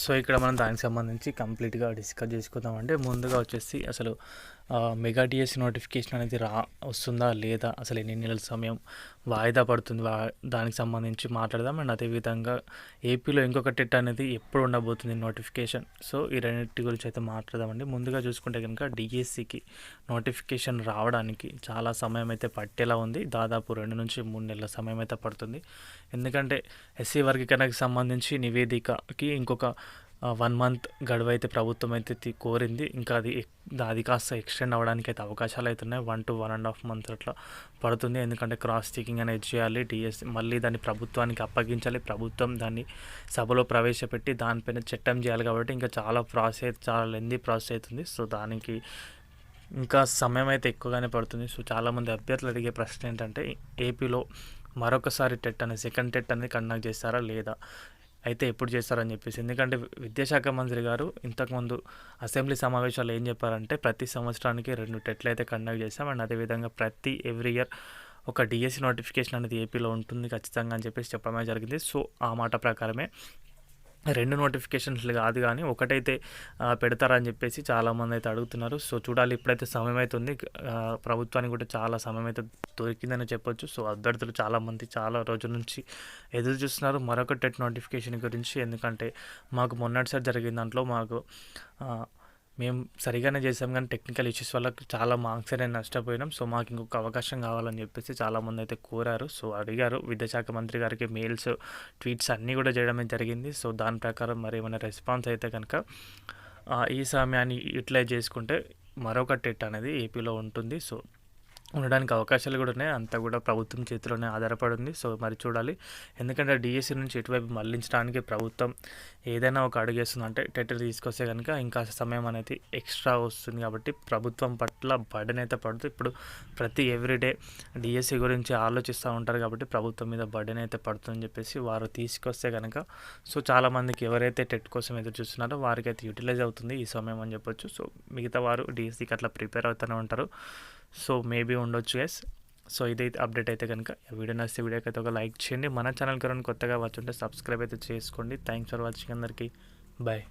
So ఇక్కడ మనం దానికి సంబంధించి కంప్లీట్గా డిస్కస్ చేసుకుందామంటే ముందుగా వచ్చేసి అసలు మెగా డిఎస్సి నోటిఫికేషన్ అనేది రా వస్తుందా లేదా? అసలు ఎన్ని నెలల సమయం వాయిదా పడుతుంది? వా దానికి సంబంధించి మాట్లాడదాం. అండ్ అదేవిధంగా ఏపీలో ఇంకొక టెట్ అనేది ఎప్పుడు ఉండబోతుంది నోటిఫికేషన్? సో ఈ రెండింటి గురించి అయితే మాట్లాడదామండి ముందుగా చూసుకుంటే కనుక డిఎస్సికి నోటిఫికేషన్ రావడానికి చాలా సమయం అయితే పట్టేలా ఉంది. దాదాపు రెండు నుంచి మూడు నెలల సమయం అయితే పడుతుంది. ఎందుకంటే ఎస్సీ వర్గీకరణకు సంబంధించి నివేదికకి ఇంకొక వన్ మంత్ గడువు అయితే ప్రభుత్వం అయితే కోరింది. ఇంకా అది అది కాస్త ఎక్స్టెండ్ అవ్వడానికి అయితే అవకాశాలు అవుతున్నాయి one to one and half month అట్లా పడుతుంది. ఎందుకంటే క్రాస్ చెకింగ్ అనేది చేయాలి. డిఎస్ మళ్ళీ దాన్ని ప్రభుత్వానికి అప్పగించాలి. ప్రభుత్వం దాన్ని సభలో ప్రవేశపెట్టి దానిపైన చట్టం చేయాలి కాబట్టి ఇంకా చాలా ప్రాసెస్ చాలా లెందీ ప్రాసెస్ అవుతుంది. సో దానికి ఇంకా సమయం అయితే ఎక్కువగానే పడుతుంది. సో చాలామంది అభ్యర్థులు అడిగే ప్రశ్న ఏంటంటే ఏపీలో మరొకసారి టెట్ అనేది సెకండ్ టెట్ అనేది కండక్ట్ చేస్తారా లేదా? అయితే ఎప్పుడు చేస్తారని చెప్పేసి. ఎందుకంటే విద్యాశాఖ మంత్రి గారు ఇంతకుముందు అసెంబ్లీ సమావేశాలు ఏం చెప్పారంటే ప్రతి సంవత్సరానికి రెండు టెట్లు అయితే కండక్ట్ చేస్తాం. అండ్ అదేవిధంగా ప్రతి ఎవ్రీ ఇయర్ ఒక డిఎస్సి నోటిఫికేషన్ అనేది ఏపీలో ఉంటుంది ఖచ్చితంగా అని చెప్పేసి చెప్పడమే జరిగింది. సో ఆ మాట ప్రకారమే రెండు నోటిఫికేషన్స్లు కాదు కానీ ఒకటైతే పెడతారని చెప్పేసి చాలామంది అయితే అడుగుతున్నారు. సో చూడాలి ఇప్పుడైతే సమయం అయితే ఉంది ప్రభుత్వానికి కూడా చాలా సమయం అయితే దొరికిందని చెప్పొచ్చు. సో అభ్యర్థులు చాలామంది చాలా రోజుల నుంచి ఎదురు చూస్తున్నారు. మరొక టెట్ నోటిఫికేషన్ గురించి ఎందుకంటే మాకు మొన్నటిసారి జరిగిన దాంట్లో మాకు మేము సరిగానే చేసాం కానీ టెక్నికల్ ఇష్యూస్ వల్ల చాలా మార్క్స్ అనేది నష్టపోయినాం. సో మాకు ఇంకొక అవకాశం కావాలని చెప్పేసి చాలామంది అయితే కోరారు. సో అడిగారు విద్యాశాఖ మంత్రి గారికి మెయిల్స్ ట్వీట్స్ అన్నీ కూడా చేయడమే జరిగింది. సో దాని ప్రకారం మరి ఏమైనా రెస్పాన్స్ అయితే కనుక ఈ సమయాన్ని యూటిలైజ్ చేసుకుంటే మరొక టెట్ అనేది ఏపీలో ఉంటుంది. సో ఉండడానికి అవకాశాలు కూడా ఉన్నాయి. అంతా కూడా ప్రభుత్వం చేతిలోనే ఆధారపడి ఉంది సో మరి చూడాలి. ఎందుకంటే డిఎస్సి నుంచి ఎటువైపు మళ్ళించడానికి ప్రభుత్వం ఏదైనా ఒక అడుగేస్తుంది అంటే టెటర్ తీసుకొస్తే కనుక ఇంకా సమయం అనేది ఎక్స్ట్రా వస్తుంది కాబట్టి ప్రభుత్వం పట్ల బర్డెన్ అయితే పడుతుంది. ఇప్పుడు ప్రతి ఎవ్రీడే డిఎస్సి గురించి ఆలోచిస్తూ ఉంటారు కాబట్టి ప్రభుత్వం మీద బర్డెన్ అయితే పడుతుందని చెప్పేసి వారు తీసుకొస్తే కనుక సో చాలామందికి ఎవరైతే టెట్ కోసం ఎదురు చూస్తున్నారో వారికి అయితే యూటిలైజ్ అవుతుంది ఈ సమయం అని చెప్పొచ్చు. సో మిగతా వారు డిఎస్సికి అట్లా ప్రిపేర్ అవుతూనే ఉంటారు. సో మేబీ ఉండొచ్చు ఎస్ సో ఇదైతే అప్డేట్ అయితే కనుక. వీడియో నచ్చితే వీడియోకి అయితే ఒక లైక్ చేయండి. మన ఛానల్ కనుక కొత్తగా వచ్చుంటే సబ్స్క్రైబ్ అయితే చేసుకోండి. థ్యాంక్స్ ఫర్ వాచింగ్ అందరికీ. బాయ్